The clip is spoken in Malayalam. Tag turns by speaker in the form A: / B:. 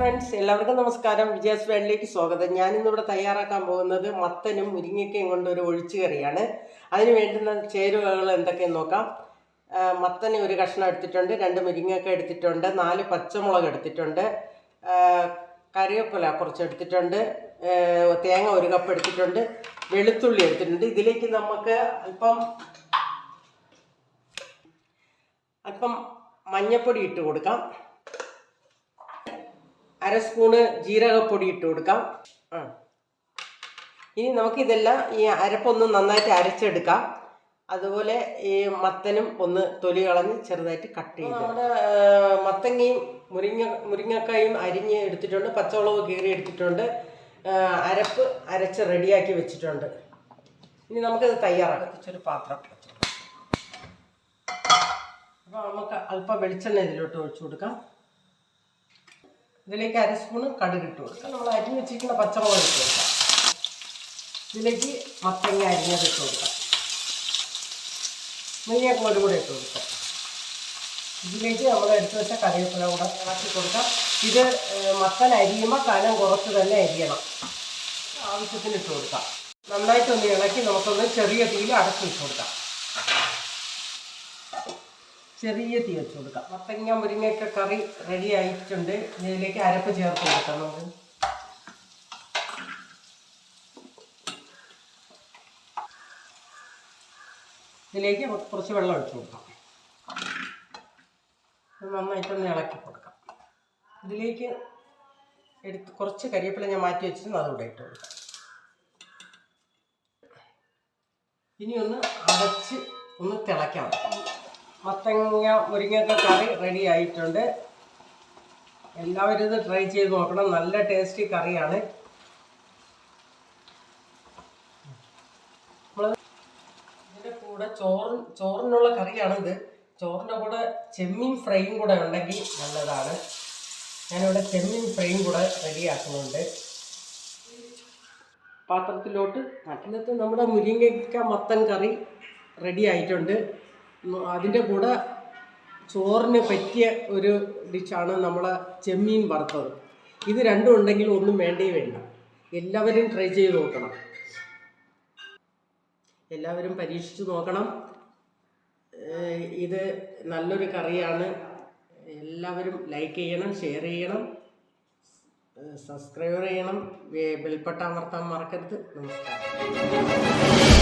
A: ഫ്രണ്ട്സ് എല്ലാവർക്കും നമസ്കാരം. വിജയസ് വേളിലേക്ക് സ്വാഗതം. ഞാനിന്നിവിടെ തയ്യാറാക്കാൻ പോകുന്നത് മത്തനും മുരിങ്ങയ്ക്കയും കൊണ്ട് ഒരു ഒഴിച്ചുകറിയാണ് അതിന് വേണ്ടുന്ന ചേരുവകൾ എന്തൊക്കെയെന്ന് നോക്കാം. മത്തന് ഒരു കഷ്ണം എടുത്തിട്ടുണ്ട് രണ്ട് മുരിങ്ങയ്ക്ക എടുത്തിട്ടുണ്ട് നാല് പച്ചമുളക് എടുത്തിട്ടുണ്ട് കറിവേപ്പില കുറച്ച് എടുത്തിട്ടുണ്ട് തേങ്ങ ഒരു കപ്പ് എടുത്തിട്ടുണ്ട് വെളുത്തുള്ളി എടുത്തിട്ടുണ്ട്. ഇതിലേക്ക് നമുക്ക് അല്പം അല്പം മഞ്ഞപ്പൊടി ഇട്ട് കൊടുക്കാം. അര സ്പൂണ് ജീരകപ്പൊടി ഇട്ട് കൊടുക്കാം. ഇനി നമുക്കിതെല്ലാം ഈ അരപ്പൊന്ന് നന്നായിട്ട് അരച്ചെടുക്കാം. അതുപോലെ ഈ മത്തനും ഒന്ന് തൊലി കളഞ്ഞ് ചെറുതായിട്ട് കട്ട് ചെയ്ത് നമ്മുടെ മത്തങ്ങയും മുരിങ്ങ മുരിങ്ങക്കായും അരിഞ്ഞ് എടുത്തിട്ടുണ്ട്. പച്ചമുളക് കീറി എടുത്തിട്ടുണ്ട്. അരപ്പ് അരച്ച് റെഡിയാക്കി വെച്ചിട്ടുണ്ട്. ഇനി നമുക്കിത് തയ്യാറാക്കാം. ചെറു പാത്രം അപ്പോൾ നമുക്ക് അല്പം വെളിച്ചെണ്ണ ഇതിലോട്ട് ഒഴിച്ചു കൊടുക്കാം. ഇതിലേക്ക് അര സ്പൂണ് കടുക് ഇട്ട് കൊടുക്കാം നമ്മൾ അരിഞ്ഞ് വെച്ചിരിക്കുന്ന പച്ചമുളക് ഇട്ട് കൊടുക്കാം ഇതിലേക്ക് മത്തങ്ങ അരിഞ്ഞത് ഇട്ട് കൊടുക്കാം മുരിങ്ങക്കോൽ കൂടെ ഇട്ട് കൊടുക്കാം ഇതിലേക്ക് നമ്മൾ എടുത്ത് വെച്ച കറിവേപ്പില കൂടെ ഇളക്കി കൊടുക്കാം ഇത് മത്തൻ അരിയുമ്പോൾ കനം കുറച്ച് തന്നെ അരിയണം. ആവശ്യത്തിന് ഇട്ട് കൊടുക്കാം നന്നായിട്ടൊന്ന് ഇളക്കി നമുക്കൊന്ന് ചെറിയ തീയിൽ അടച്ചു വെച്ച് കൊടുക്കാം. ചെറിയ തീ വെച്ച് കൊടുക്കാം. മത്തങ്ങ മുരിങ്ങയൊക്കെ കറി റെഡി ആയിട്ടുണ്ട്. ഇതിലേക്ക് അരപ്പ് ചേർത്ത് കൊടുക്കാം നമുക്ക്. ഇതിലേക്ക് കുറച്ച് വെള്ളം ഒഴിച്ചു കൊടുക്കാം. നന്നായിട്ടൊന്ന് ഇളക്കി കൊടുക്കാം. ഇതിലേക്ക് എടുത്ത് കുറച്ച് കരിവേപ്പില ഞാൻ മാറ്റി വെച്ചിരുന്നു അതുകൂടെ ഇട്ട് കൊടുക്കാം. ഇനി ഒന്ന് അടച്ച് ഒന്ന് തിളയ്ക്കണം മത്തങ്ങ മുരിങ്ങക്ക കറി റെഡി ആയിട്ടുണ്ട്. എല്ലാവരും ഇത് ട്രൈ ചെയ്ത് നോക്കണം. നല്ല ടേസ്റ്റി കറിയാണ്. നമ്മൾ ഇതിന്റെ കൂടെ ചോറ് ചോറിനുള്ള കറിയാണിത്. ചോറിന്റെ കൂടെ ചെമ്മീൻ ഫ്രൈയും കൂടെ ഉണ്ടെങ്കിൽ നല്ലതാണ്. ഞാനിവിടെ ചെമ്മീൻ ഫ്രൈയും കൂടെ റെഡിയാക്കുന്നുണ്ട് പാത്രത്തിലോട്ട്. ഇന്നത്തെ നമ്മുടെ മുരിങ്ങയ്ക്ക മത്തൻ കറി റെഡി ആയിട്ടുണ്ട്. അതിന്റെ കൂടെ ചോറിന് പറ്റിയ ഒരു ഡിഷാണ് നമ്മളെ ചെമ്മീൻ വറുത്തത്. ഇത് രണ്ടും ഉണ്ടെങ്കിൽ ഒന്നും വേണ്ടേ വേണ്ട. എല്ലാവരും ട്രൈ ചെയ്ത് നോക്കണം. എല്ലാവരും പരീക്ഷിച്ച് നോക്കണം. ഇത് നല്ലൊരു കറിയാണ്. എല്ലാവരും ലൈക്ക് ചെയ്യണം ഷെയർ ചെയ്യണം. സബ്സ്ക്രൈബ് ചെയ്യണം. ബെൽപ്പെട്ട അമർത്താൻ മറക്കരുത്. നമസ്കാരം.